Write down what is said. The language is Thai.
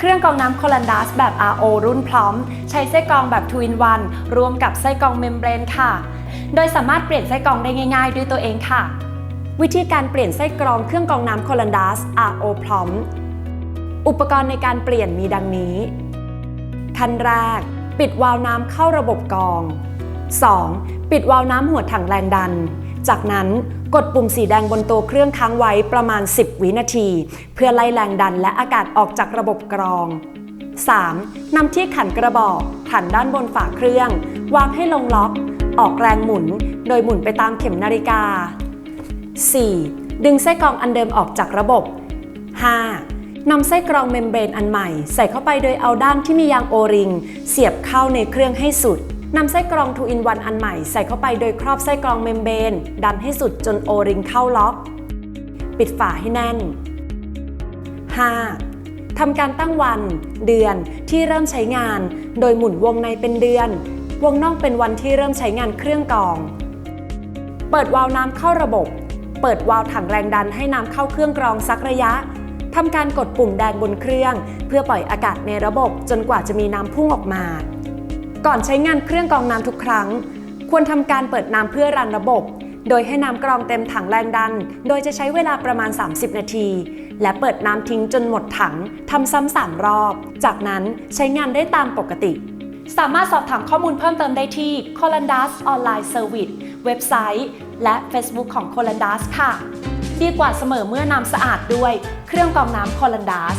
เครื่องกรองน้ำโคลันดัสแบบ RO รุ่นพร้อม ใช้ไส้กรองแบบ 2 in 1รวมกับไส้กรองเมมเบรนค่ะ โดยสามารถเปลี่ยนไส้กรองได้ง่าย ๆ ด้วยตัวเองค่ะ วิธีการเปลี่ยนไส้กรองเครื่องกรองน้ำโคลันดัส RO พร้อม อุปกรณ์ในการเปลี่ยนมีดังนี้ ขั้นแรก ปิดวาล์วน้ำเข้าระบบกรอง 2. ปิดวาล์วน้ำหัวถังแรงดัน จากนั้น กดปุ่มสีแดงบนตัวเครื่องค้างไว้ประมาณ 10 วินาที เพื่อไล่แรงดันและอากาศออกจากระบบกรอง 3. นำที่ขันกระบอกขันด้านบนฝาเครื่อง วางให้ลงล็อก ออกแรงหมุน โดยหมุนไปตามเข็มนาฬิกา 4. ดึงไส้กรองอันเดิมออกจากระบบ 5. นำไส้กรองเมมเบรนอันใหม่ ใส่เข้าไปโดยเอาด้านที่มียางโอริง เสียบเข้าในเครื่องให้สุด นำไส้กรอง2 in 1อันใหม่ใส่เข้าไปโดยครอบไส้กรองเมมเบรนดันให้สุดจนโอริงเข้าล็อก ปิดฝาให้แน่น 5. ทำการตั้งวัน เดือนที่เริ่มใช้งาน โดยหมุนวงในเป็นเดือน วงนอกเป็นวันที่เริ่มใช้งานเครื่องกรอง เปิดวาล์วน้ำเข้าระบบ เปิดวาล์วถังแรงดันให้น้ำเข้าเครื่องกรองสักระยะทำการกดปุ่มแดงบนเครื่อง เพื่อปล่อยอากาศในระบบจนกว่าจะมีน้ำพุ่งออกมา ก่อนใช้งานเครื่องกรองน้ำทุกครั้ง ควรทำการเปิดน้ำเพื่อรันระบบ โดยให้น้ำกรองเต็มถังแรงดัน โดยจะใช้เวลาประมาณ 30 นาที และเปิดน้ำทิ้งจนหมดถังทำซ้ำสามรอบ จากนั้นใช้งานได้ตามปกติ สามารถสอบถามข้อมูลเพิ่มเติมได้ที่ c o l a n d a s Online Service เว็บไซต์ และ Facebook ของ c o l a n d a s ค่ะ ดีกว่าเสมอเมื่อน้ำสะอาดด้วย เครื่องกรองน้ำ c o l a n d a s